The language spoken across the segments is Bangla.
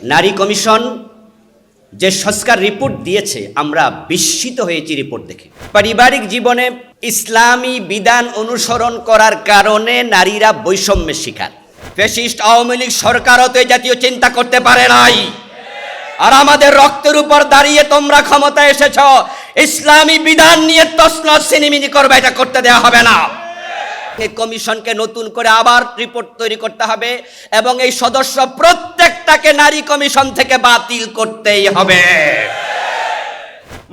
নারী কমিশন যে সংস্কার রিপোর্ট দিয়েছে, আমরা বিস্মিত হয়েছি রিপোর্ট দেখে। পারিবারিক জীবনে ইসলামী বিধান অনুসরণ করার কারণে নারীরা বৈষম্যের শিকার। ফ্যাসিস্ট আওয়ামী লীগ সরকারও তো জাতীয় চিন্তা করতে পারে নাই। আর আমাদের রক্তের উপর দাঁড়িয়ে তোমরা ক্ষমতা এসেছ, ইসলামী বিধান নিয়ে তসনস সিনেমিনি করবে, এটা করতে দেওয়া হবে না। কমিশনকে নতুন করে আবার রিপোর্ট তৈরি করতে হবে এবং এই সদস্য প্রত্যেকটাকে নারী কমিশন থেকে বাতিল করতেই হবে।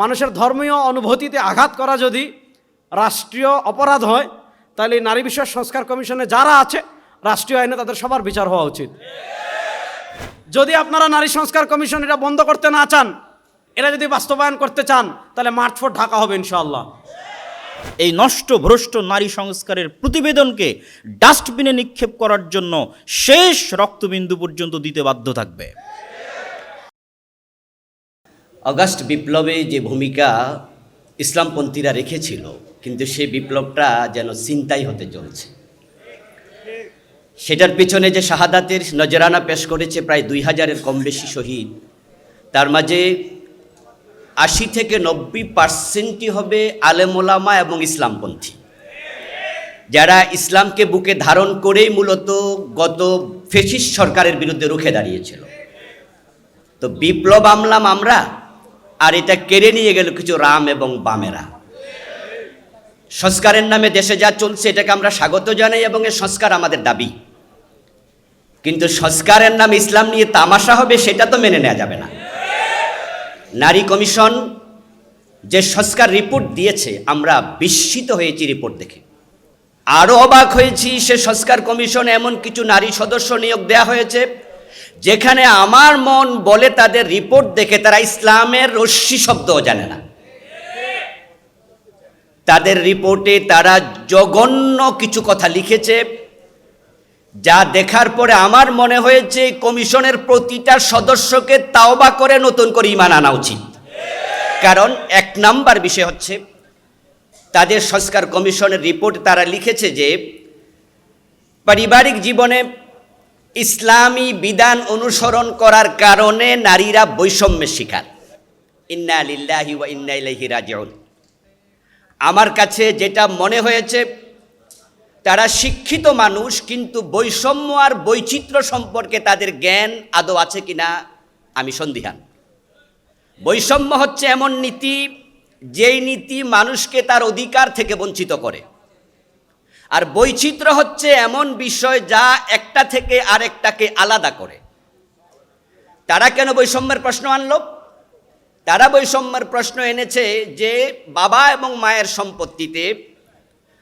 মানুষের ধর্মীয় অনুভূতিতে আঘাত করা যদি রাষ্ট্রীয় অপরাধ হয়, তাহলে এই নারী বিষয় সংস্কার কমিশনে যারা আছে, রাষ্ট্রীয় আইনে তাদের সবার বিচার হওয়া উচিত। যদি আপনারা নারী সংস্কার কমিশন এটা বন্ধ করতে না চান, এরা যদি বাস্তবায়ন করতে চান, তাহলে মার্চ ফোর ঢাকা হবে ইনশাআল্লাহ। এই নষ্ট ভ্রষ্ট নারী সংস্কারের প্রতিবেদনকে ডাস্টবিনে নিক্ষেপ করার জন্য শেষ রক্তবিন্দু পর্যন্ত দিতে বাধ্য থাকবে। অগাস্ট বিপ্লবে যে ভূমিকা ইসলামপন্থীরা রেখেছিল, কিন্তু সেই বিপ্লবটা যেন চিন্তাই হতে চলছে। সেটার পেছনে যে শাহাদাতের নজরানা পেশ করেছে প্রায় দুই হাজারের কম বেশি শহীদ, তার মাঝে আশি থেকে নব্বই পার্সেন্টই হবে আলেমোলামা এবং ইসলামপন্থী। যারা ইসলামকে বুকে ধারণ করেই মূলত গত ফেসিস সরকারের বিরুদ্ধে রুখে দাঁড়িয়েছিল। তো বিপ্লব আমলাম আমরা, আর এটা কেড়ে নিয়ে গেল কিছু রাম এবং বামেরা। সংস্কারের নামে দেশে যা চলছে এটাকে আমরা স্বাগত জানাই এবং এ সংস্কার আমাদের দাবি। কিন্তু সংস্কারের নাম ইসলাম নিয়ে তামাশা হবে সেটা তো মেনে নেওয়া যাবে না। নারী কমিশন যে সংস্কার রিপোর্ট দিয়েছে, আমরা বিস্মিত হয়েছি রিপোর্ট দেখে। আরও অবাক হয়েছি, সে সংস্কার কমিশন এমন কিছু নারী সদস্য নিয়োগ দেওয়া হয়েছে, যেখানে আমার মন বলে তাদের রিপোর্ট দেখে তারা ইসলামের রশ্মি শব্দও জানে না। তাদের রিপোর্টে তারা জঘন্য কিছু কথা লিখেছে যা দেখার পরে আমার মনে হয়েছে কমিশনের প্রতিটা সদস্যকে তাওবা করে নতুন করে ইমান আনা উচিত। কারণ এক নাম্বার বিষয় হচ্ছে, তাদের সংস্কার কমিশনের রিপোর্ট তারা লিখেছে যে, পারিবারিক জীবনে ইসলামী বিধান অনুসরণ করার কারণে নারীরা বৈষম্যের শিকার। ইন্না লিল্লাহি ওয়া ইন্না ইলাইহি রাজিউন। আমার কাছে যেটা মনে হয়েছে তারা শিক্ষিত মানুষ, কিন্তু বৈষম্য আর বৈচিত্র্য সম্পর্কে তাদের জ্ঞান আদৌ আছে কিনা, আমি সন্দিহান। বৈষম্য হচ্ছে এমন নীতি, যেই নীতি মানুষকে তার অধিকার থেকে বঞ্চিত করে। আর বৈচিত্র্য হচ্ছে এমন বিষয় যা একটা থেকে আরেকটাকে আলাদা করে। তারা কেন বৈষম্যের প্রশ্ন আনলো? তারা বৈষম্যের প্রশ্ন এনেছে যে, বাবা এবং মায়ের সম্পত্তিতে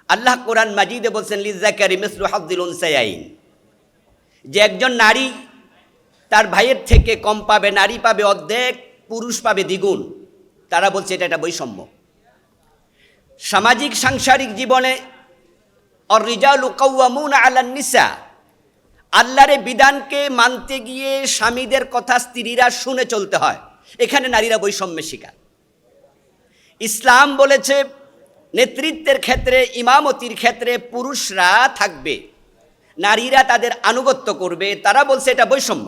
আল্লাহ কোরআন মাজিদে বলছেন, লিজাকারি মিসরু হাফদিল উনসাইন যে একজন নারী তার ভাইয়ের থেকে কম পাবে, নারী পাবে অর্ধেক, পুরুষ পাবে দ্বিগুণ। তারা বলছে, এটা একটা বৈষম্য। সামাজিক, সাংসারিক জীবনে নিসা। আল্লাহর বিধানকে মানতে গিয়ে স্বামীদের কথা স্ত্রীরা শুনে চলতে হয়। এখানে নারীরা বৈষম্যের শিকার। ইসলাম বলেছে নেতৃত্বের ক্ষেত্রে, ইমামতির ক্ষেত্রে পুরুষরা থাকবে। নারীরা তাদের আনুগত্য করবে। তারা বলছে এটা বৈষম্য।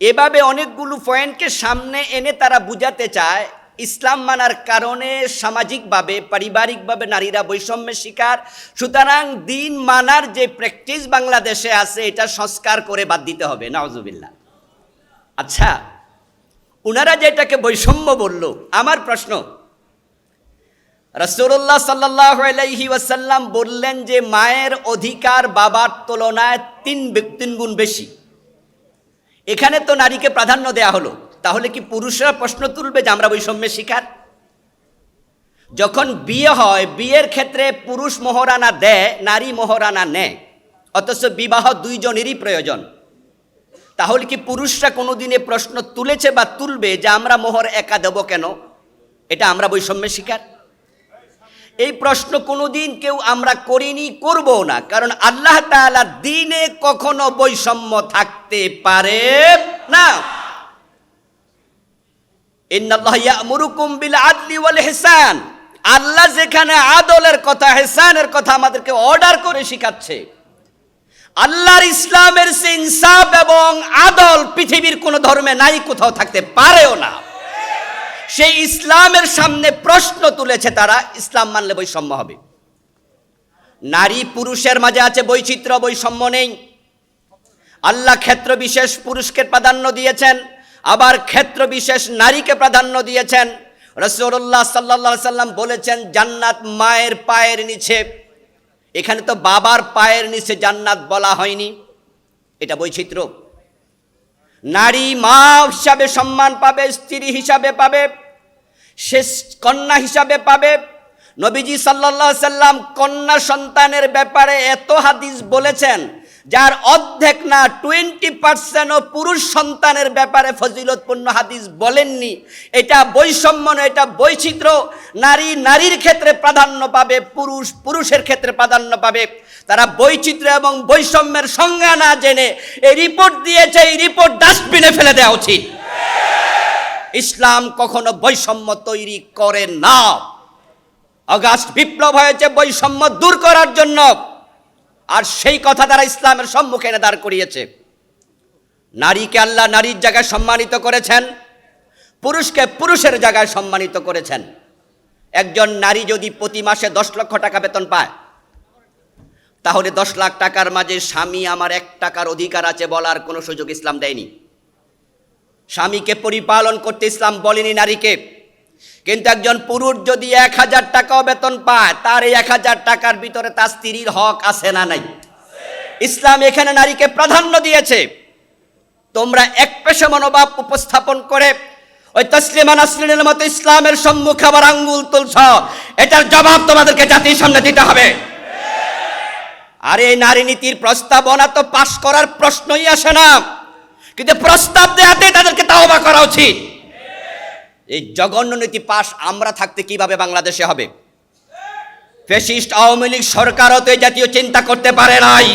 এভাবে অনেকগুলো পয়েন্টকে সামনে এনে তারা বুঝাতে চায়, ইসলাম মানার কারণে সামাজিকভাবে, পারিবারিকভাবে নারীরা বৈষম্যের শিকার। সুতরাং দিন মানার যে প্র্যাকটিস বাংলাদেশে আছে, এটা সংস্কার করে বাদ দিতে হবে। নওয়াজুবিল্লা আচ্ছা ওনারা যেটাকে বৈষম্য বলল, আমার প্রশ্ন রসুল্লাহ সাল্লাহ ওয়াসাল্লাম বললেন যে মায়ের অধিকার বাবার তুলনায় তিন তিন গুণ বেশি। এখানে তো নারীকে প্রাধান্য দেয়া হলো। তাহলে কি পুরুষরা প্রশ্ন তুলবে যে আমরা বৈষম্যের শিকার? যখন বিয়ে হয়, বিয়ের ক্ষেত্রে পুরুষ মোহরানা দেয়, নারী মোহরানা নেয়। অথচ বিবাহ দুইজনেরই প্রয়োজন। তাহলে কি পুরুষরা কোনোদিনে প্রশ্ন তুলেছে বা তুলবে যে আমরা মোহর একা দেব কেন? এটা আমরা বৈষম্যের শিকার? এই প্রশ্ন কোনোদিন কেউ আমরা করিনি করব না। কারণ আল্লাহ তাআলা দিনে কখনো বৈষম্য থাকতে পারে না। আল্লাহ যেখানে আদলের কথা হেসানের কথা আমাদেরকে অর্ডার করে শিখাচ্ছে। আল্লাহর ইসলামের সে ইনসাফ এবং আদল পৃথিবীর কোন ধর্মে নাই, কোথাও থাকতে পারেও না। সেই ইসলামের সামনে প্রশ্ন তুলেছে তারা, ইসলাম মানলে বৈষম্য হবে। নারী পুরুষের মাঝে আছে বৈচিত্র্য, বৈষম্য নেই। আল্লাহ ক্ষেত্র বিশেষ পুরুষকে প্রাধান্য দিয়েছেন, আবার ক্ষেত্র বিশেষ নারীকে প্রাধান্য দিয়েছেন। রসুল্লাহ সাল্লা সাল্লাম বলেছেন, জান্নাত মায়ের পায়ের নিচে। এখানে তো বাবার পায়ের নিচে জান্নাত বলা হয়নি, এটা বৈচিত্র্য। নারী মা হিসাবে সম্মান পাবে, স্ত্রী হিসাবে পাবে, শেষ কন্যা হিসাবে পাবে। নবীজি সাল্লাহ সাল্লাম কন্যা সন্তানের ব্যাপারে এত হাদিস বলেছেন যার অর্ধেক না টোয়েন্টি পার্সেন্টও পুরুষ সন্তানের ব্যাপারে ফজিলতপূর্ণ হাদিস বলেননি। এটা বৈষম্য নয়, এটা বৈচিত্র্য। নারী নারীর ক্ষেত্রে প্রাধান্য পাবে পুরুষ পুরুষের ক্ষেত্রে প্রাধান্য পাবে। তারা বৈচিত্র্য এবং বৈষম্যের সংজ্ঞা না জেনে এই রিপোর্ট দিয়েছে এই রিপোর্ট ডাস্টবিনে ফেলে দেওয়া উচিত। ইসলাম কখনো বৈষম্য তৈরি করে না। অগাস্ট বিপ্লব হয়েছে বৈষম্য দূর করার জন্য। আর সেই কথা তারা ইসলামের সম্মুখে এনে দাঁড় করিয়েছে। নারীকে আল্লাহ নারীর জায়গায় সম্মানিত করেছেন, পুরুষকে পুরুষের জায়গায় সম্মানিত করেছেন। একজন নারী যদি প্রতি মাসে দশ লক্ষ টাকা বেতন পায়, তাহলে দশ লাখ টাকার মাঝে স্বামী আমার এক টাকার অধিকার আছে বলার কোনো সুযোগ ইসলাম দেয়নি। স্বামীকে পরিপালন করতে ইসলাম বলেনি নারীকে। কিন্তু একজন পুরুষ যদি এক হাজার টাকাও বেতন পায়, তার এই এক হাজার টাকার ভিতরে তার স্ত্রীর হক আছে না নাই? ইসলাম এখানে নারীকে প্রাধান্য দিয়েছে। তোমরা এক পেশে মনোভাব উপস্থাপন করে ওই তসলিমা নাসরিনের মতো ইসলামের সম্মুখে আবার আঙ্গুল তুলছ, এটার জবাব তোমাদেরকে জাতির সামনে দিতে হবে। আর এই নারী নীতির প্রস্তাবনা তো পাশ করার প্রশ্নই আসে না। কিন্তু প্রস্তাব দেওয়াতে তাদেরকে তাওবা করা উচিত। এই জঘন্য নীতি পাশ আমরা থাকতে কীভাবে বাংলাদেশে হবে? ফেসিস্ট আওয়ামী লীগ সরকারও তো জাতীয় চিন্তা করতে পারে নাই।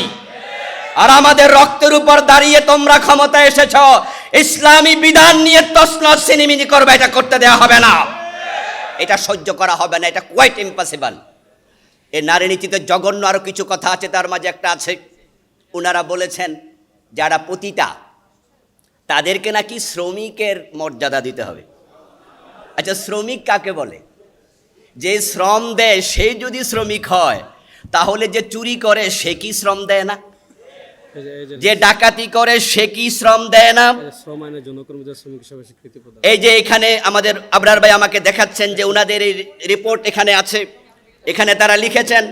আর আমাদের রক্তের উপর দাঁড়িয়ে তোমরা ক্ষমতা এসেছ, ইসলামী বিধান নিয়ে তসন সিনিমিনি করবে, এটা করতে দেওয়া হবে না। এটা সহ্য করা হবে না, এটা কোয়াইট ইম্পসিবল এই নারী নীতিতে জঘন্য আরও কিছু কথা আছে, তার মাঝে একটা আছে। ওনারা বলেছেন, যারা পতিতা, তাদেরকে নাকি শ্রমিকের মর্যাদা দিতে হবে। আচ্ছা শ্রমিক কাকে বলে? যে শ্রম দেয় সে যদি শ্রমিক হয় তাহলে যে চুরি করে সে কি শ্রম দেয় না? যে ডাকাতি করে সে কি শ্রম দেয় না? এই যে এখানে আমাদের আবরার ভাই আমাকে দেখাচ্ছেন যে ওনাদের এই রিপোর্ট এখানে আছে। এখানে তারা লিখেছেন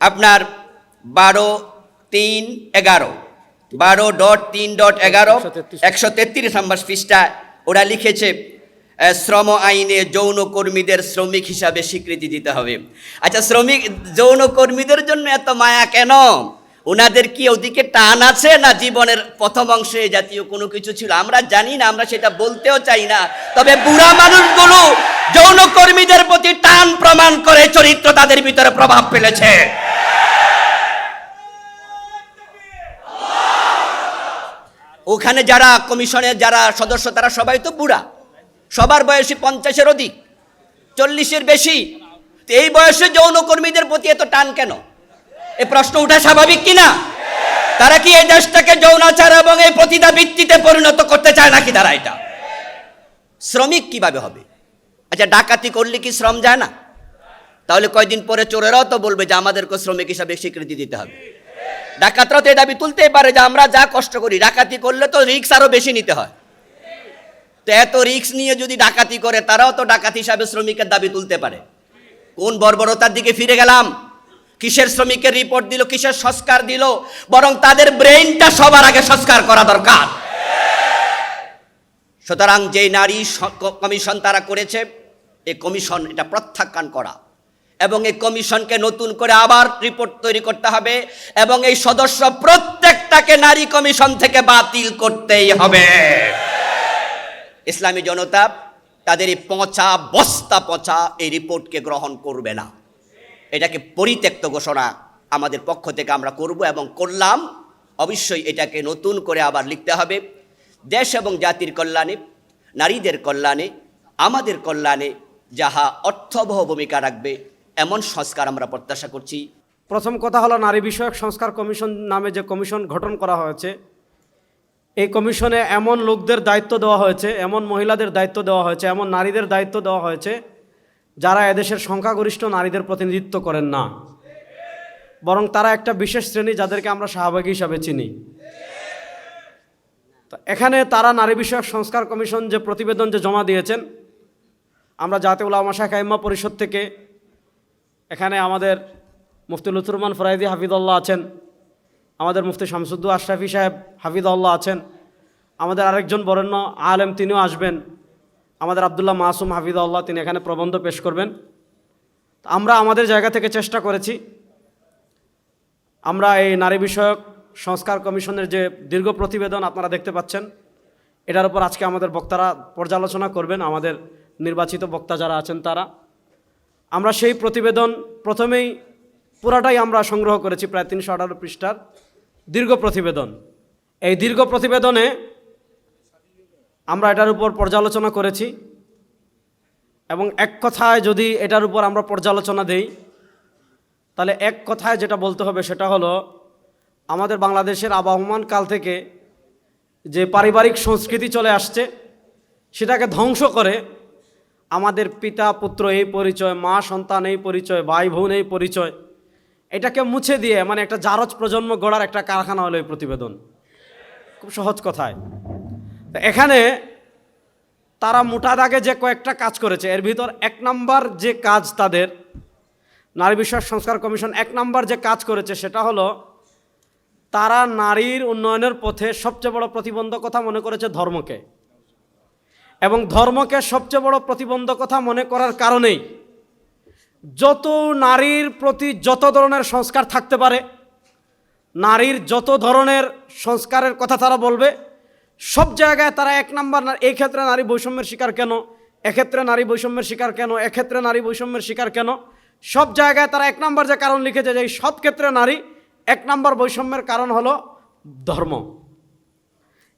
আপনার বারো তিন এগারো। বারো ডট তিন ডট এগারো একশো তেত্রিশ। নম্বর পৃষ্ঠা ওরা লিখেছে শ্রম আইনে যৌন কর্মীদের শ্রমিক হিসাবে স্বীকৃতি দিতে হবে। আচ্ছা শ্রমিক, যৌন কর্মীদের জন্য এত মায়া কেন? ওনাদের কি ওদিকে টান আছে না জীবনের প্রথম অংশে জাতীয় কোনো কিছু ছিল? আমরা জানি না, আমরা সেটা বলতেও চাই না। তবে বুড়া মানুষগুলো যৌন কর্মীদের প্রতি টান প্রমাণ করে চরিত্র তাদের ভিতরে প্রভাব ফেলেছে। ওখানে যারা কমিশনের যারা সদস্য, তারা সবাই তো বুড়া। সবার বয়সী পঞ্চাশের অধিক, চল্লিশের বেশি। এই বয়সে যৌনকর্মীদের প্রতি এত টান কেন? এ প্রশ্ন উঠা স্বাভাবিক কিনা তারা কি এই দেশটাকে যৌনাচার এবং এই প্রতিদা ভিত্তিতে পরিণত করতে চায় নাকি তারা এটা? শ্রমিক কীভাবে হবে? আচ্ছা ডাকাতি করলে কি শ্রম যায় না? তাহলে কয়দিন পরে চোরেরাও তো বলবে যে আমাদেরকে শ্রমিক হিসাবে স্বীকৃতি দিতে হবে। ডাকাতরা তো এই দাবি তুলতেই পারে যে আমরা যা কষ্ট করি, ডাকাতি করলে তো রিক্স আরও বেশি নিতে হয়। তো এত রিক্স নিয়ে যদি ডাকাতি করে, তারাও তো ডাকাতি হিসাবে শ্রমিকের দাবি তুলতে পারে। কোন বর্বরতার দিকে ফিরে গেলাম? কিসের শ্রমিকের রিপোর্ট দিল? কিসের সংস্কার দিল? বরং তাদের ব্রেইনটা সবার আগে সংস্কার করা দরকার। সুতরাং যে নারী কমিশন তারা করেছে এই কমিশন এটা প্রত্যাখ্যান করা। এবং এই কমিশনকে নতুন করে আবার রিপোর্ট তৈরি করতে হবে এবং এই সদস্য প্রত্যেকটাকে নারী কমিশন থেকে বাতিল করতেই হবে। ইসলামী জনতা তাদের এই পচা বস্তা পচা এই রিপোর্টকে গ্রহণ করবে না। এটাকে পরিত্যক্ত ঘোষণা আমাদের পক্ষ থেকে আমরা করব এবং করলাম। অবশ্যই এটাকে নতুন করে আবার লিখতে হবে। দেশ এবং জাতির কল্যাণে, নারীদের কল্যাণে, আমাদের কল্যাণে যাহা অর্থবহ ভূমিকা রাখবে, এমন সংস্কার আমরা প্রত্যাশা করছি। প্রথম কথা হলো নারী বিষয়ক সংস্কার কমিশন নামে যে কমিশন গঠন করা হয়েছে এই কমিশনে এমন লোকদের দায়িত্ব দেওয়া হয়েছে, এমন মহিলাদের দায়িত্ব দেওয়া হয়েছে, এমন নারীদের দায়িত্ব দেওয়া হয়েছে, যারা এদেশের সংখ্যাগরিষ্ঠ নারীদের প্রতিনিধিত্ব করেন না। বরং তারা একটা বিশেষ শ্রেণি যাদেরকে আমরা শাহবাগী হিসাবে চিনি। এখানে তারা নারী বিষয়ক সংস্কার কমিশন যে প্রতিবেদন যে জমা দিয়েছেন, আমরা জাতীয় উলামা শাহ কাইম্মা পরিষদ থেকে এখানে আমাদের মুফতি লুথুরমান ফরাইদি হাফিদুল্লাহ আছেন। আমাদের মুফতি শামসুদ্দু আশরাফি সাহেব হাফিদুল্লাহ আছেন। আমাদের আরেকজন বরেণ্য আলেম তিনিও আসবেন। আমাদের আবদুল্লাহ মাসুম হাফিদুল্লাহ তিনি এখানে প্রবন্ধ পেশ করবেন। আমরা আমাদের জায়গা থেকে চেষ্টা করেছি। আমরা এই নারী বিষয়ক সংস্কার কমিশনের যে দীর্ঘ প্রতিবেদন আপনারা দেখতে পাচ্ছেন, এটার উপর আজকে আমাদের বক্তারা পর্যালোচনা করবেন, আমাদের নির্বাচিত বক্তা যারা আছেন তারা। আমরা সেই প্রতিবেদন প্রথমেই পুরাটাই আমরা সংগ্রহ করেছি, প্রায় তিনশো আঠারো পৃষ্ঠার। দীর্ঘ প্রতিবেদন। এই দীর্ঘ প্রতিবেদনে আমরা এটার উপর পর্যালোচনা করেছি এবং এক কথায় যদি এটার উপর আমরা পর্যালোচনা দেই, তাহলে এক কথায় যেটা বলতে হবে সেটা হলো, আমাদের বাংলাদেশের আবহমান কাল থেকে যে পারিবারিক সংস্কৃতি চলে আসছে, সেটাকে ধ্বংস করে আমাদের পিতা, পুত্র এই পরিচয়, মা, সন্তান এই পরিচয়, ভাই, বোন এই পরিচয় এটাকে মুছে দিয়ে মানে একটা জারজ প্রজন্ম গড়ার একটা কারখানা হলো এই প্রতিবেদন। খুব সহজ কথায়। তো এখানে তারা মোটা দাগে যে কয়েকটা কাজ করেছে, এর ভিতর এক নাম্বার যে কাজ তাদের, নারী বিষয়ক সংস্কার কমিশন এক নাম্বার যে কাজ করেছে সেটা হলো, তারা নারীর উন্নয়নের পথে সবচেয়ে বড় প্রতিবন্ধকতা মনে করেছে ধর্মকে। এবং ধর্মকে সবচেয়ে বড় প্রতিবন্ধকতা মনে করার কারণেই যত নারীর প্রতি যত ধরনের সংস্কার থাকতে পারে, নারীর যত ধরনের সংস্কারের কথা তারা বলবে, সব জায়গায় তারা এক নাম্বার এই ক্ষেত্রে নারী বৈষম্যের শিকার কেন? এক্ষেত্রে নারী বৈষম্যের শিকার কেন? এক্ষেত্রে নারী বৈষম্যের শিকার কেন? সব জায়গায় তারা এক নাম্বার যে কারণ লিখেছে যে সব ক্ষেত্রে নারী এক নাম্বার বৈষম্যের কারণ হলো ধর্ম।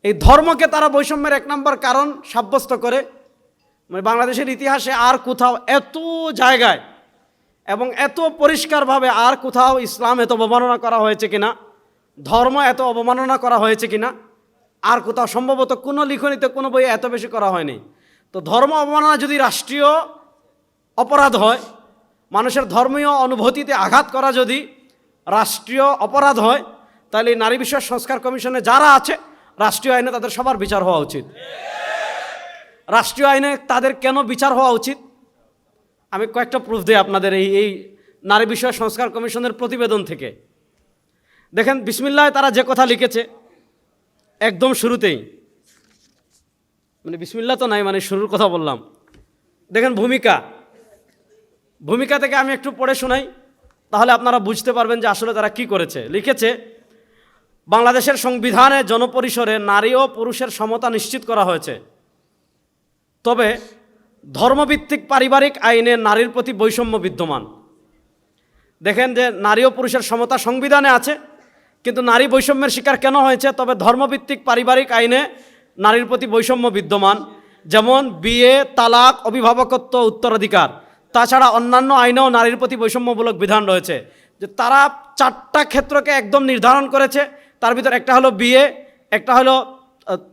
এই ধর্মকে তারা বৈষম্যের এক নম্বর কারণ সাব্যস্ত করে মানে বাংলাদেশের ইতিহাসে আর কোথাও এত জায়গায় এবং এত পরিষ্কারভাবে আর কোথাও ইসলাম এত অবমাননা করা হয়েছে কিনা, ধর্ম এত অবমাননা করা হয়েছে কিনা, আর কোথাও সম্ভবত কোনো লিখনিতে, কোনো বই এত বেশি করা হয়নি। তো ধর্ম অবমাননা যদি রাষ্ট্রীয় অপরাধ হয়, মানুষের ধর্মীয় অনুভূতিতে আঘাত করা যদি রাষ্ট্রীয় অপরাধ হয়, তাহলে নারী বিষয়ক সংস্কার কমিশনে যারা আছে, রাষ্ট্রীয় আইনে তাদের সবার বিচার হওয়া উচিত। রাষ্ট্রীয় আইনে তাদের কেন বিচার হওয়া উচিত? আমি কয়েকটা প্রুফ দিই আপনাদের এই এই নারী বিষয় সংস্কার কমিশনের প্রতিবেদন থেকে। দেখেন বিসমিল্লায় তারা যে কথা লিখেছে, একদম শুরুতেই। মানে বিসমিল্লা তো নাই মানে শুরুর কথা বললাম। দেখেন, ভূমিকা। ভূমিকা থেকে আমি একটু পড়ে শোনাই, তাহলে আপনারা বুঝতে পারবেন যে আসলে তারা কি করেছে। লিখেছে, বাংলাদেশের সংবিধানে জনপরিসরে নারী ও পুরুষের সমতা নিশ্চিত করা হয়েছে। তবে ধর্মভিত্তিক পারিবারিক আইনে নারীর প্রতি বৈষম্য বিদ্যমান। দেখেন যে নারী ও পুরুষের সমতা সংবিধানে আছে, কিন্তু নারী বৈষম্যের শিকার কেন হয়েছে? তবে ধর্মভিত্তিক পারিবারিক আইনে নারীর প্রতি বৈষম্য বিদ্যমান, যেমন বিয়ে, তালাক, অভিভাবকত্ব, উত্তরাধিকার। তাছাড়া অন্যান্য আইনেও নারীর প্রতি বৈষম্যমূলক বিধান রয়েছে, যে তারা চারটা ক্ষেত্রকে একদম নির্ধারণ করেছে। তার ভিতর একটা হলো বিয়ে, একটা হলো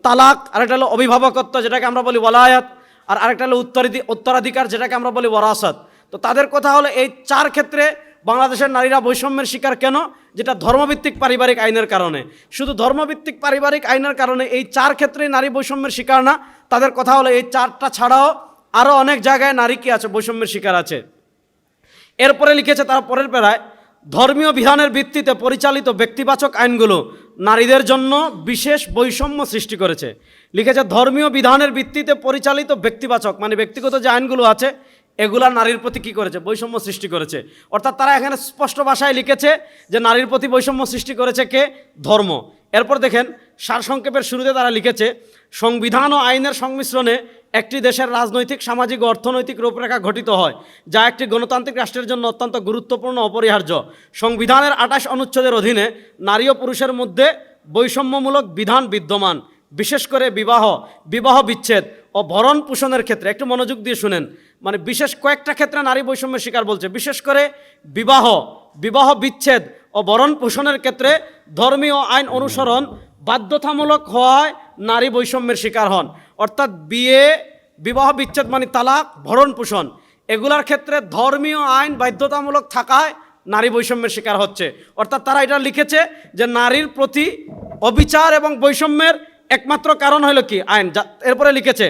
তালাক আরেকটা হলো অভিভাবকত্ব, যেটাকে আমরা বলি ওলায়াত আর আরেকটা হলো উত্তরাধি উত্তরাধিকার, যেটাকে আমরা বলি ওরাসত তো তাদের কথা হলো এই চার ক্ষেত্রে বাংলাদেশের নারীরা বৈষম্যের শিকার কেন? যেটা ধর্মভিত্তিক পারিবারিক আইনের কারণে। শুধু ধর্মভিত্তিক পারিবারিক আইনের কারণে এই চার ক্ষেত্রে নারী বৈষম্যের শিকার না, তাদের কথা হলো এই চারটা ছাড়াও আরও অনেক জায়গায় নারী কি আছে, বৈষম্যের শিকার আছে। এরপরে লিখেছে তারা পরের পেরায়, ধর্মীয় বিধানের ভিত্তিতে পরিচালিত ব্যক্তিবাচক আইনগুলো নারীদের জন্য বিশেষ বৈষম্য সৃষ্টি করেছে। লিখেছে, ধর্মীয় বিধানের ভিত্তিতে পরিচালিত ব্যক্তিবাচক মানে ব্যক্তিগত যে আইনগুলো আছে, এগুলা নারীর প্রতি কী করেছে? বৈষম্য সৃষ্টি করেছে। অর্থাৎ তারা এখানে স্পষ্ট ভাষায় লিখেছে যে নারীর প্রতি বৈষম্য সৃষ্টি করেছে কে? ধর্ম। এরপর দেখেন, সারসংক্ষেপের শুরুতে তারা লিখেছে, সংবিধান ও আইনের সংমিশ্রণে একটি দেশের রাজনৈতিক, সামাজিক ও অর্থনৈতিক রূপরেখা গঠিত হয়, যা একটি গণতান্ত্রিক রাষ্ট্রের জন্য অত্যন্ত গুরুত্বপূর্ণ অপরিহার্য। সংবিধানের আঠাশ অনুচ্ছেদের অধীনে নারী ও পুরুষের মধ্যে বৈষম্যমূলক বিধান বিদ্যমান। বিশেষ করে বিবাহ বিবাহ বিচ্ছেদ ও ভরণ পোষণের ক্ষেত্রে, একটু মনোযোগ দিয়ে শুনেন। মানে বিশেষ কয়েকটা ক্ষেত্রে নারী বৈষম্যের শিকার বলছে। বিশেষ করে বিবাহ বিবাহ বিচ্ছেদ ও বরণ পোষণের ক্ষেত্রে ধর্মীয় আইন অনুসরণ বাধ্যতামূলক হওয়ায় নারী বৈষম্যের শিকার হন। অর্থাৎ বিয়ে, বিবাহ বিচ্ছেদ মানে তালাক, ভরণ পোষণ। এগুলার ক্ষেত্রে ধর্মীয় আইন বাধ্যতামূলক থাকায় নারী বৈষম্যের শিকার হচ্ছে। অর্থাৎ তারা এটা লিখেছে যে নারীর প্রতি অবিচার এবং বৈষম্যের একমাত্র কারণ হলো কি? আইন এরপরে লিখেছে,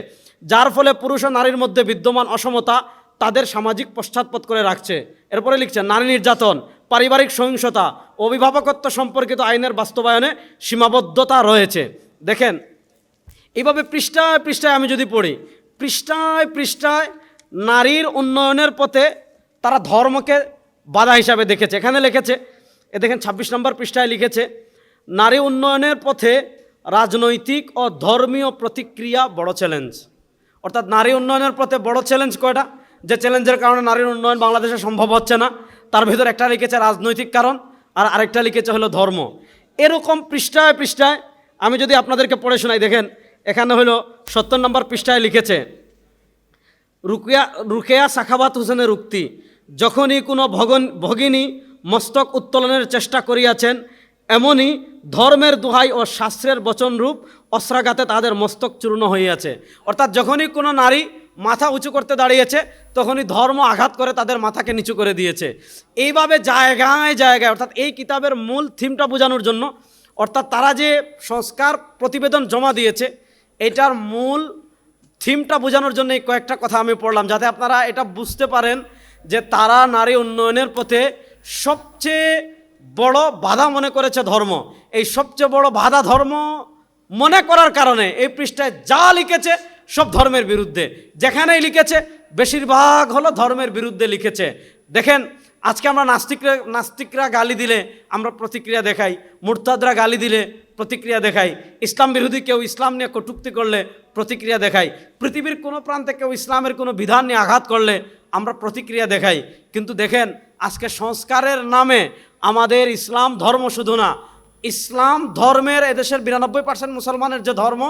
যার ফলে পুরুষ ও নারীর মধ্যে বিদ্যমান অসমতা তাদের সামাজিক পশ্চাৎপদ করে রাখছে। এরপরে লিখছে, নারী নির্যাতন, পারিবারিক সহিংসতা, অভিভাবকত্ব সম্পর্কিত আইনের বাস্তবায়নে সীমাবদ্ধতা রয়েছে। দেখেন, এইভাবে পৃষ্ঠায় পৃষ্ঠায় আমি যদি পড়ি, পৃষ্ঠায় পৃষ্ঠায় নারীর উন্নয়নের পথে তারা ধর্মকে বাধা হিসাবে দেখেছে। এখানে লিখেছে, এ দেখেন, ছাব্বিশ নম্বর পৃষ্ঠায় লিখেছে, নারী উন্নয়নের পথে রাজনৈতিক ও ধর্মীয় প্রতিক্রিয়া বড় চ্যালেঞ্জ অর্থাৎ নারী উন্নয়নের পথে বড় চ্যালেঞ্জ কয়টা? যে চ্যালেঞ্জের কারণে নারীর উন্নয়ন বাংলাদেশে সম্ভব হচ্ছে না, তার ভিতর একটা লিখেছে রাজনৈতিক কারণ, আর আরেকটা লিখেছে হলো ধর্ম। এরকম পৃষ্ঠায় পৃষ্ঠায়, আমি যদি আপনাদেরকে পড়ে শোনাই, দেখেন, এখানে হলো সত্তর নম্বর পৃষ্ঠায় লিখেছে, রুকিয়া, রুকেয়া সাখাবাত হোসেনের উক্তি, যখনই কোনো ভগন, ভগিনী মস্তক উত্তোলনের চেষ্টা করিয়াছেন এমনই ধর্মের দোহাই ও শাস্ত্রের বচনরূপ অস্ত্রাঘাতে তাদের মস্তক চূর্ণ হইয়াছে। অর্থাৎ যখনই কোনো নারী মাথা উঁচু করতে দাঁড়িয়েছে, তখনই ধর্ম আঘাত করে তাদের মাথাকে নিচু করে দিয়েছে। এইভাবে জায়গায় জায়গায়, অর্থাৎ এই কিতাবের মূল থিমটা বোঝানোর জন্য, অর্থাৎ তারা যে সংস্কার প্রতিবেদন জমা দিয়েছে, এটার মূল থিমটা বোঝানোর জন্য এই কয়েকটা কথা আমি পড়লাম, যাতে আপনারা এটা বুঝতে পারেন যে তারা নারী উন্নয়নের পথে সবচেয়ে বড় বাধা মনে করেছে ধর্ম। এই সবচেয়ে বড় বাধা ধর্ম মনে করার কারণে এই পৃষ্ঠায় যা লিখেছে সব ধর্মের বিরুদ্ধে। যেখানেই লিখেছে, বেশিরভাগ হলো ধর্মের বিরুদ্ধে লিখেছে। দেখেন, আজকে আমরা নাস্তিকরা নাস্তিকরা গালি দিলে আমরা প্রতিক্রিয়া দেখাই, মুরতাদরা গালি দিলে প্রতিক্রিয়া দেখাই, ইসলাম বিরোধী কেউ ইসলাম নিয়ে কটুক্তি করলে প্রতিক্রিয়া দেখাই, পৃথিবীর কোনো প্রান্তে কেউ ইসলামের কোনো বিধান নিয়ে আঘাত করলে আমরা প্রতিক্রিয়া দেখাই। কিন্তু দেখেন, আজকে সংস্কারের নামে আমাদের ইসলাম ধর্ম শুধু না, ইসলাম ধর্মের এদেশের বিরানব্বই পার্সেন্ট মুসলমানের যে ধর্ম,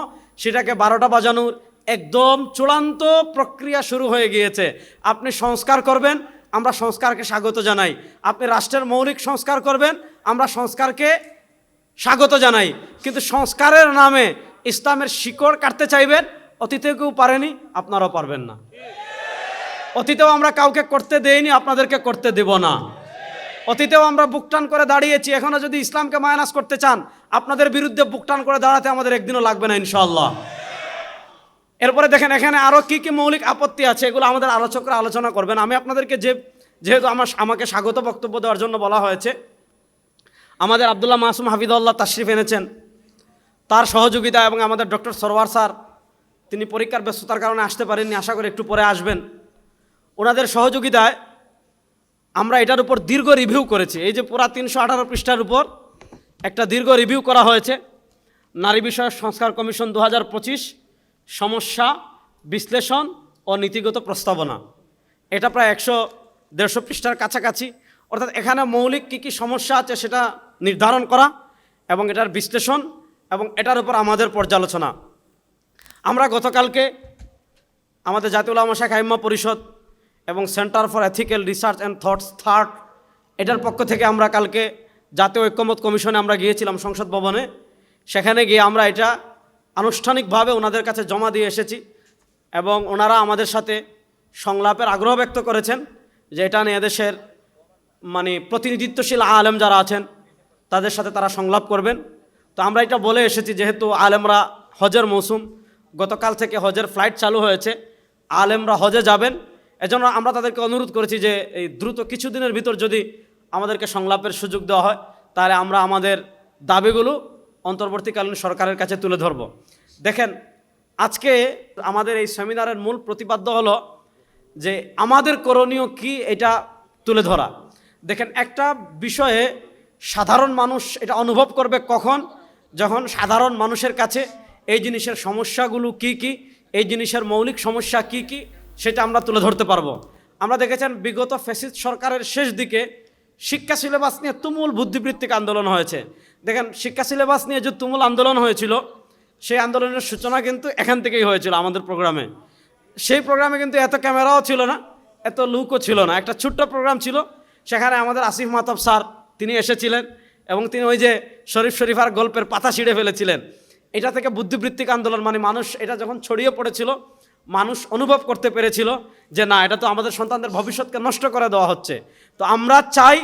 সেটাকে বারোটা বাজানোর একদম চূড়ান্ত প্রক্রিয়া শুরু হয়ে গিয়েছে। আপনি সংস্কার করবেন, আমরা সংস্কারকে স্বাগত জানাই। আপনি রাষ্ট্রের মৌলিক সংস্কার করবেন, আমরা সংস্কারকে স্বাগত জানাই। কিন্তু সংস্কারের নামে ইসলামের শিকড় কাটতে চাইবেন অতীতে কেউ পারেনি, আপনারাও পারবেন না। অতীতেও আমরা কাউকে করতে দেইনি, আপনাদেরকে করতে দেব না। অতীতেও আমরা বুকটান করে দাঁড়িয়েছি এখনও যদি ইসলামকে মাইনাস করতে চান, আপনাদের বিরুদ্ধে বুকটান করে দাঁড়াতে আমাদের একদিনও লাগবে না ইনশাল্লাহ এরপরে দেখেন, এখানে আরও কী কী মৌলিক আপত্তি আছে, এগুলো আমাদের আলোচকরা আলোচনা করবেন। আমি আপনাদেরকে যে, যেহেতু আমার আমাকে স্বাগত বক্তব্য দেওয়ার জন্য বলা হয়েছে, আমাদের আবদুল্লাহ মাসুম হাফিদুল্লাহ তাশরিফ এনেছেন। তার সহযোগিতা এবং আমাদের ডক্টর সরওয়ার স্যার, তিনি পরীক্ষার ব্যস্ততার কারণে আসতে পারেননি, আশা করি একটু পরে আসবেন। ওনাদের সহযোগিতায় আমরা এটার উপর দীর্ঘ রিভিউ করেছি। এই যে পুরা তিনশো আঠারো পৃষ্ঠার উপর একটা দীর্ঘ রিভিউ করা হয়েছে। নারী বিষয়ক সংস্কার কমিশন দু হাজার পঁচিশ সমস্যা, বিশ্লেষণ ও নীতিগত প্রস্তাবনা। এটা প্রায় একশো দেড়শো পৃষ্ঠার কাছাকাছি। অর্থাৎ এখানে মৌলিক কী কী সমস্যা আছে সেটা নির্ধারণ করা এবং এটার বিশ্লেষণ এবং এটার উপর আমাদের পর্যালোচনা। আমরা গতকালকে আমাদের জাতীয় উলামা শাখা পরিষদ এবং centre for ethical research and thoughts third এটার পক্ষ থেকে আমরা কালকে জাতীয় ঐক্যমত কমিশনে আমরা গিয়েছিলাম সংসদ ভবনে। সেখানে গিয়ে আমরা এটা আনুষ্ঠানিকভাবে ওনাদের কাছে জমা দিয়ে এসেছি এবং ওনারা আমাদের সাথে সংলাপের আগ্রহ ব্যক্ত করেছেন যে এটা নিয়ে এদেশের মানে প্রতিনিধিত্বশীল আলেম যারা আছেন, তাদের সাথে তারা সংলাপ করবেন। তো আমরা এটা বলে এসেছি, যেহেতু আলেমরা হজের মৌসুম, গতকাল থেকে হজের ফ্লাইট চালু হয়েছে, আলেমরা হজে যাবেন। এজন্য আমরা তাদেরকে অনুরোধ করেছি যে এই দ্রুত কিছুদিনের ভিতর যদি আমাদেরকে সংলাপের সুযোগ দেওয়া হয়, তাহলে আমরা আমাদের দাবিগুলো অন্তর্বর্তীকালীন সরকারের কাছে তুলে ধরব। দেখেন, আজকে আমাদের এই সেমিনারের মূল প্রতিপাদ্য হলো যে আমাদের করণীয় কি এটা তুলে ধরা। দেখেন, একটা বিষয়ে সাধারণ মানুষ এটা অনুভব করবে কখন? যখন সাধারণ মানুষের কাছে এই জিনিসের সমস্যাগুলো কি কি, এই জিনিসের মৌলিক সমস্যা কি কি সেটা আমরা তুলে ধরতে পারব। আমরা দেখেছেন বিগত ফেসিস্ট সরকারের শেষ দিকে শিক্ষা সিলেবাস নিয়ে তুমুল বুদ্ধিবৃত্তিক আন্দোলন হয়েছে। দেখেন, শিক্ষা সিলেবাস নিয়ে যে তুমুল আন্দোলন হয়েছিল, সেই আন্দোলনের সূচনা কিন্তু এখান থেকেই হয়েছিল আমাদের প্রোগ্রামে। সেই প্রোগ্রামে কিন্তু এত ক্যামেরাও ছিল না, এত লুকও ছিল না। একটা ছোট্ট প্রোগ্রাম ছিল, সেখানে আমাদের আসিফ মাতব স্যার, তিনি এসেছিলেন এবং তিনি ওই যে শরীফ শরীফার গল্পের পাতা ছিঁড়ে ফেলেছিলেন। এটা থেকে বুদ্ধিবৃত্তিক আন্দোলন মানে মানুষ এটা যখন ছড়িয়ে পড়েছিল মানুষ অনুভব করতে পেরেছিল যে না, এটা তো আমাদের সন্তানদের ভবিষ্যৎকে নষ্ট করে দেওয়া হচ্ছে। তো আমরা চাই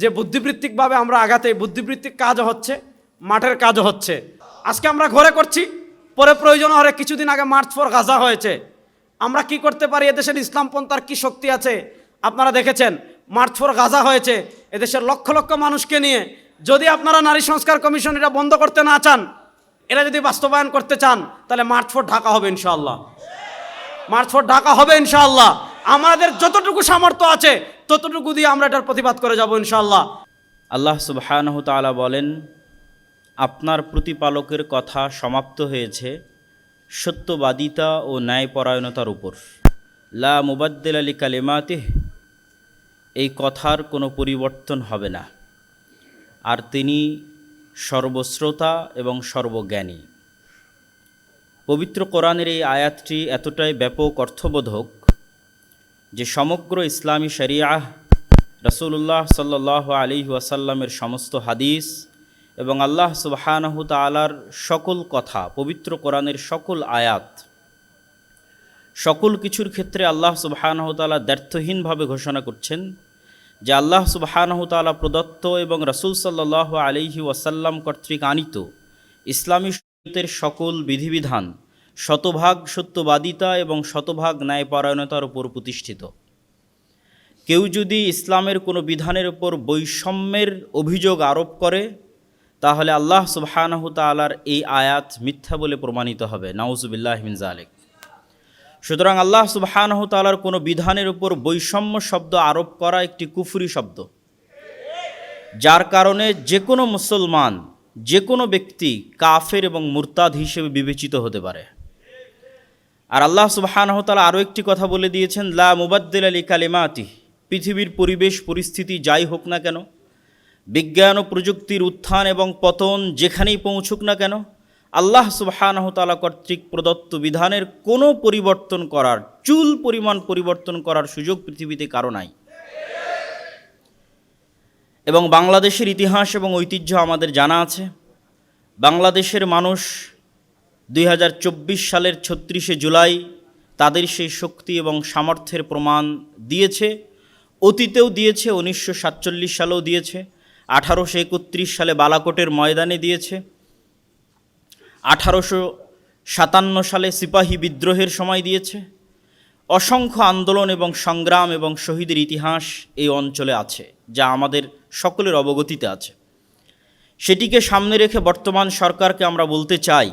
যে বুদ্ধিবৃত্তিকভাবে আমরা আগাতে, বুদ্ধিবৃত্তিক কাজও হচ্ছে, মাঠের কাজও হচ্ছে। আজকে আমরা ঘরে করছি, পরে প্রয়োজন হলে কিছুদিন আগে মার্চ ফর গাজা হয়েছে। আমরা কি করতে পারি? এদেশের ইসলামপন্থার কি শক্তি আছে? আপনারা দেখেছেন, মার্চ ফর গাজা হয়েছে। এদেশের লক্ষ লক্ষ মানুষকে নিয়ে যদি আপনারা নারী সংস্কার কমিশন এটা বন্ধ করতে না চান, এরা যদি বাস্তবায়ন করতে চান, তাহলে মার্চ ফর ঢাকা হবে ইনশাআল্লাহ। মার্চ ফর ঢাকা হবে ইনশাআল্লাহ। আমাদের যতটুকু সামর্থ্য আছে, ততটুকু দিয়ে আমরা এটার প্রতিবাদ করে যাব ইনশাআল্লাহ। আল্লাহ সুবহানহ তাআলা বলেন, আপনার প্রতিপালকের কথা সমাপ্ত হয়েছে সত্যবাদিতা ও ন্যায়পরায়ণতার উপর। লা মুবাদ্দিল আলী কালিমাতিহ এই কথার কোনো পরিবর্তন হবে না। আর তিনি সর্বশ্রোতা এবং সর্বজ্ঞানী। পবিত্র কোরআনের এই আয়াতটি এতটাই ব্যাপক, অর্থবোধক যে সমগ্র ইসলামী শরিয়াহ রসুল্লাহ সাল্লাহ আলী ওয়াসাল্লামের সমস্ত হাদিস এবং আল্লাহ সুবাহানহু তালার সকল কথা, পবিত্র কোরআনের সকল আয়াত, সকল কিছুর ক্ষেত্রে আল্লাহ সুবাহানহ তালা দ্ব্যর্থহীনভাবে ঘোষণা করছেন যে আল্লাহ সুবাহানহ তালা প্রদত্ত এবং রসুল সাল্লাহ আলিহি ওয়াসাল্লাম কর্তৃক আনিত ইসলামী শরীয়তের সকল বিধিবিধান শতভাগ সত্যবাদিতা এবং শতভাগ ন্যায়পরায়ণতার উপর প্রতিষ্ঠিত। কেউ যদি ইসলামের কোনো বিধানের উপর বৈষম্যের অভিযোগ আরোপ করে, তাহলে আল্লাহ সুবহানাহ তালার এই আয়াত মিথ্যা বলে প্রমাণিত হবে। নাউজুবিল্লাহ মিন জালেক সুতরাং আল্লাহ সুবহানাহ তালার কোনো বিধানের উপর বৈষম্য শব্দ আরোপ করা একটি কুফুরি শব্দ, যার কারণে যে কোনো মুসলমান যে কোনো ব্যক্তি কাফের এবং মুরতাদ হিসেবে বিবেচিত হতে পারে। আর আল্লাহ সুবহানাহ তালা আরও একটি কথা বলে দিয়েছেন, লা মুবাদ্দিল আলী কালিমাতি পৃথিবীর পরিবেশ, পরিস্থিতি যাই হোক না কেন, বিজ্ঞান ও প্রযুক্তির উত্থান এবং পতন যেখানেই পৌঁছুক না কেন, আল্লাহ সুবহানাহ তালা কর্তৃক প্রদত্ত বিধানের কোনো পরিবর্তন করার, চুল পরিমাণ পরিবর্তন করার সুযোগ পৃথিবীতে কারও নাই। এবং বাংলাদেশের ইতিহাস এবং ঐতিহ্য আমাদের জানা আছে। বাংলাদেশের মানুষ দুই হাজার চব্বিশ সালের ছত্রিশে জুলাই তাদের সেই শক্তি এবং সামর্থ্যের প্রমাণ দিয়েছে। অতীতেও দিয়েছে, উনিশশো সাতচল্লিশ সালেও দিয়েছে, আঠারোশো একত্রিশ সালে বালাকোটের ময়দানে দিয়েছে, আঠারোশো সাতান্ন সালে সিপাহী বিদ্রোহের সময় দিয়েছে অসংখ্য আন্দোলন এবং সংগ্রাম এবং শহীদের ইতিহাস এই অঞ্চলে আছে, যা আমাদের সকলের অবগতিতে আছে। সেটিকে সামনে রেখে বর্তমান সরকারকে আমরা বলতে চাই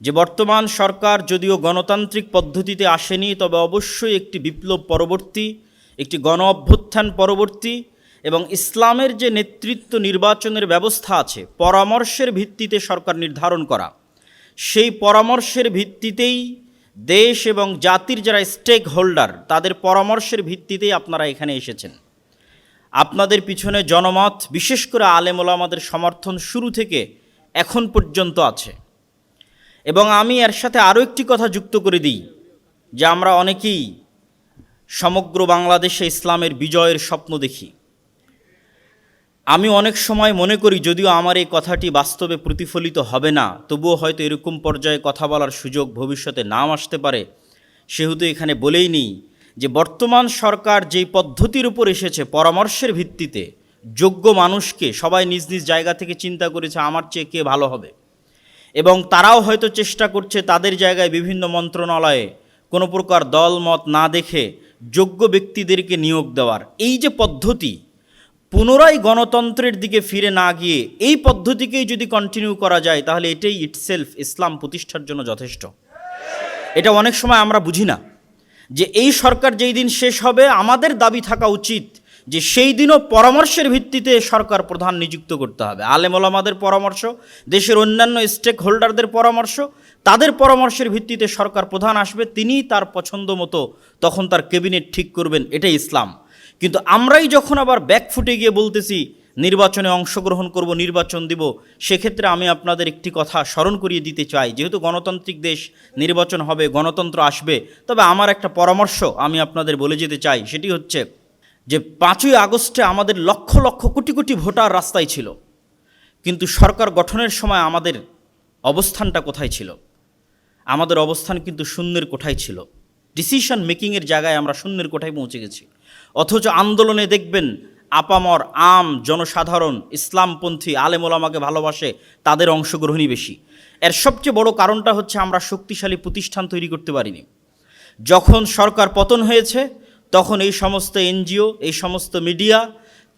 যে, বর্তমান সরকার যদিও গণতান্ত্রিক পদ্ধতিতে আসেনি, তবে অবশ্যই একটি বিপ্লব পরবর্তী, একটি গণ অভ্যুত্থান পরবর্তী এবং ইসলামের যে নেতৃত্ব নির্বাচনের ব্যবস্থা আছে, পরামর্শের ভিত্তিতে সরকার নির্ধারণ করা। সেই পরামর্শের ভিত্তিতেই দেশ এবং জাতির যারা স্টেক হোল্ডার তাদের পরামর্শের ভিত্তিতেই আপনারা এখানে এসেছেন। আপনাদের পিছনে জনমত, বিশেষ করে আলেমোলা আমাদের সমর্থন শুরু থেকে এখন পর্যন্ত আছে। এবং আমি এর সাথে আরও একটি কথা যুক্ত করে দিই, যে আমরা অনেকেই সমগ্র বাংলাদেশে ইসলামের বিজয়ের স্বপ্ন দেখি। আমি অনেক সময় মনে করি, যদিও আমার এই কথাটি বাস্তবে প্রতিফলিত হবে না, তবুও হয়তো এরকম পর্যায়ে কথা বলার সুযোগ ভবিষ্যতে নাম আসতে পারে। সেহেতু এখানে বলেই নিই যে, বর্তমান সরকার যেই পদ্ধতির উপর এসেছে পরামর্শের ভিত্তিতে, যোগ্য মানুষকে সবাই নিজ নিজ জায়গা থেকে চিন্তা করেছে, আমার চেয়ে কে ভালো হবে? এবং তারাও হয়তো চেষ্টা করছে তাদের জায়গায় বিভিন্ন মন্ত্রণালয়ে কোনো প্রকার দল, মত না দেখে যোগ্য ব্যক্তিদেরকে নিয়োগ দেওয়ার। এই যে পদ্ধতি পুনরায় গণতন্ত্রের দিকে ফিরে না গিয়ে এই পদ্ধতিকেই যদি কন্টিনিউ করা যায়, তাহলে এটাই ইটসেলফ ইসলাম প্রতিষ্ঠার জন্য যথেষ্ট। এটা অনেক সময় আমরা বুঝি না যে এই সরকার যেই দিন শেষ হবে, আমাদের দাবি থাকা উচিত যে সেই দিনও পরামর্শের ভিত্তিতে সরকার প্রধান নিযুক্ত করতে হবে। আলেমলামাদের পরামর্শ, দেশের অন্যান্য স্টেক হোল্ডারদের পরামর্শ, তাদের পরামর্শের ভিত্তিতে সরকার প্রধান আসবে তিনি তার পছন্দ মতো তখন তার ক্যাবিনেট ঠিক করবেন, এটাই ইসলাম। কিন্তু আমরাই যখন আবার ব্যাক ফুটে গিয়ে বলতেছি, নির্বাচনে অংশগ্রহণ করব, নির্বাচন দিব, সেক্ষেত্রে আমি আপনাদের একটি কথা স্মরণ করিয়ে দিতে চাই। যেহেতু গণতান্ত্রিক দেশ, নির্বাচন হবে, গণতন্ত্র আসবে। তবে আমার একটা পরামর্শ আমি আপনাদের বলে যেতে চাই, সেটি হচ্ছে যে, পাঁচই আগস্টে আমাদের লক্ষ লক্ষ কোটি কোটি ভোটার রাস্তায় ছিল। কিন্তু সরকার গঠনের সময় আমাদের অবস্থানটা কোথায় ছিল? আমাদের অবস্থান কিন্তু শূন্যের কোঠায় ছিল। ডিসিশন মেকিংয়ের জায়গায় আমরা শূন্যের কোঠায় পৌঁছে গেছি। অথচ আন্দোলনে দেখবেন আপামর আম জনসাধারণ, ইসলামপন্থী আলেমোলামাকে ভালোবাসে, তাদের অংশগ্রহণই বেশি। এর সবচেয়ে বড় কারণটা হচ্ছে আমরা শক্তিশালী প্রতিষ্ঠান তৈরি করতে পারিনি। যখন সরকার পতন হয়েছে, তখন এই সমস্ত এনজিও, এই সমস্ত মিডিয়া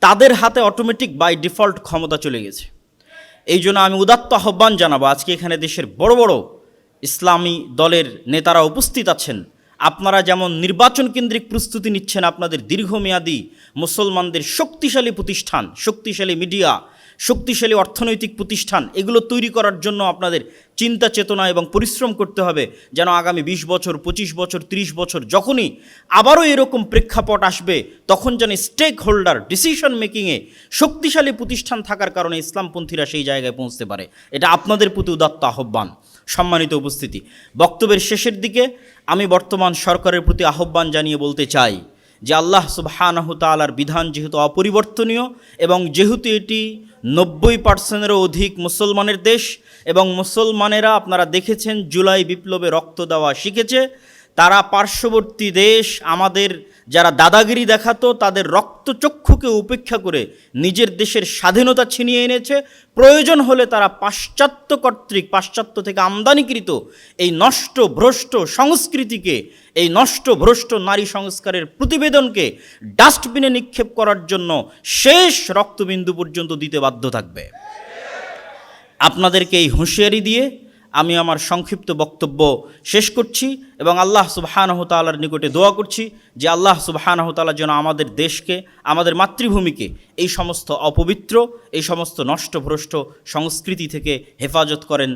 তাদের হাতে অটোমেটিক বাই ডিফল্ট ক্ষমতা চলে গেছে। এই জন্য আমি উদাত্ত আহ্বান জানাব, আজকে এখানে দেশের বড় বড় ইসলামী দলের নেতারা উপস্থিত আছেন আপনারা যেমন নির্বাচন কেন্দ্রিক প্রস্তুতি নিচ্ছেন আপনাদের দীর্ঘমেয়াদী মুসলমানদের শক্তিশালী প্রতিষ্ঠান, শক্তিশালী মিডিয়া, শক্তিশালী অর্থনৈতিক প্রতিষ্ঠান, এগুলো তৈরি করার জন্য আপনাদের চিন্তা, চেতনা এবং পরিশ্রম করতে হবে যেন আগামী বিশ বছর, পঁচিশ বছর ৩০ বছর যখনই আবারও এরকম প্রেক্ষাপট আসবে, তখন যেন স্টেক হোল্ডার ডিসিশন মেকিংয়ে শক্তিশালী প্রতিষ্ঠান থাকার কারণে ইসলামপন্থীরা সেই জায়গায় পৌঁছতে পারে। এটা আপনাদের প্রতি উদাত্ত আহ্বান। সম্মানিত উপস্থিতি। বক্তব্যের শেষের দিকে আমি বর্তমান সরকারের প্রতি আহ্বান জানিয়ে বলতে চাই যে আল্লাহ সুবহানাহু তাআলার বিধান যেহেতু অপরিবর্তনীয় এবং যেহেতু এটি নব্বই পার্সেন্টেরও অধিক মুসলমানের দেশ এবং মুসলমানেরা আপনারা দেখেছেন জুলাই বিপ্লবে রক্ত দেওয়া শিখেছে, তারা পার্শ্ববর্তী দেশ আমাদের যারা দাদাগিরি দেখাতো, তাদের রক্তচক্ষুকে উপেক্ষা করে নিজের দেশের স্বাধীনতা ছিনিয়ে এনেছে। প্রয়োজন হলে তারা পাশ্চাত্য কর্তৃক, পাশ্চাত্য থেকে আমদানিকৃত এই নষ্ট ভ্রষ্ট সংস্কৃতিকে, এই নষ্ট ভ্রষ্ট নারী সংস্কারের প্রতিবেদনকে ডাস্টবিনে নিক্ষেপ করার জন্য শেষ রক্তবিন্দু পর্যন্ত দিতে বাধ্য থাকবে। আপনাদেরকে এই হুঁশিয়ারি দিয়ে আমি আমার সংক্ষিপ্ত বক্তব্য শেষ করছি এবং আল্লাহ সুবাহানহ তালার নিকটে দোয়া করছি যে আল্লাহ সুবাহানহ তাআলা যেন আমাদের দেশকে, আমাদের মাতৃভূমিকে এই সমস্ত অপবিত্র, এই সমস্ত নষ্টভ্রষ্ট সংস্কৃতি থেকে হেফাজত করেন।